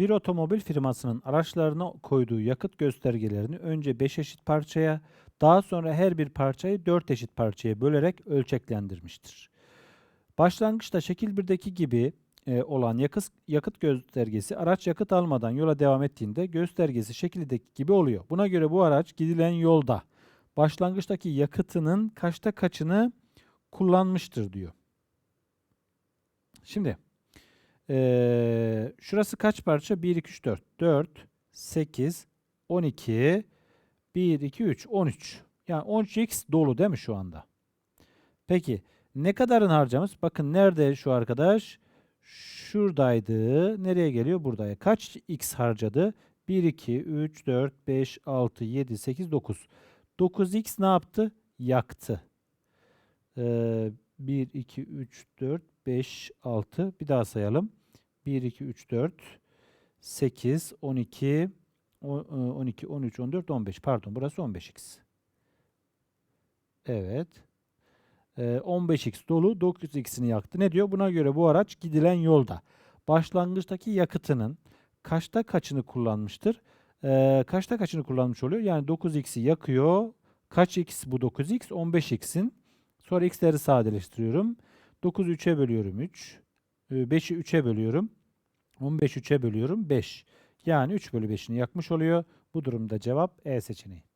Bir otomobil firmasının araçlarına koyduğu yakıt göstergelerini önce 5 eşit parçaya, daha sonra her bir parçayı 4 eşit parçaya bölerek ölçeklendirmiştir. Başlangıçta şekil 1'deki gibi e, olan yakıt, yakıt göstergesi araç yakıt almadan yola devam ettiğinde göstergesi şekildeki gibi oluyor. Buna göre bu araç gidilen yolda başlangıçtaki yakıtının kaçta kaçını kullanmıştır diyor. Şimdi eee, şurası kaç parça? 1, 2, 3, 4. 4, 8, 12, 1, 2, 3, 13. Yani 13x dolu değil mi şu anda? Peki ne kadarın harcamış? Bakın nerede şu arkadaş? Şuradaydı. Nereye geliyor? Buraya. Kaç x harcadı? 1, 2, 3, 4, 5, 6, 7, 8, 9. 9x ne yaptı? Yaktı. Ee, 1, 2, 3, 4, 5, 6. Bir daha sayalım. 1, 2, 3, 4, 8, 12, o- e, 12, 13, 14, 15. Pardon burası 15x. Evet. Ee, 15x dolu 9x'ini yaktı. Ne diyor? Buna göre bu araç gidilen yolda başlangıçtaki yakıtının kaçta kaçını kullanmıştır? Ee, kaçta kaçını kullanmış oluyor? Yani 9x'i yakıyor. Kaç x bu 9x? 15x'in. Sonra x'leri sadeleştiriyorum. 9'u 3'e bölüyorum 3. 5'i 3'e bölüyorum. 15 3'e bölüyorum 5. Yani 3 bölü 5'ini yakmış oluyor. Bu durumda cevap E seçeneği.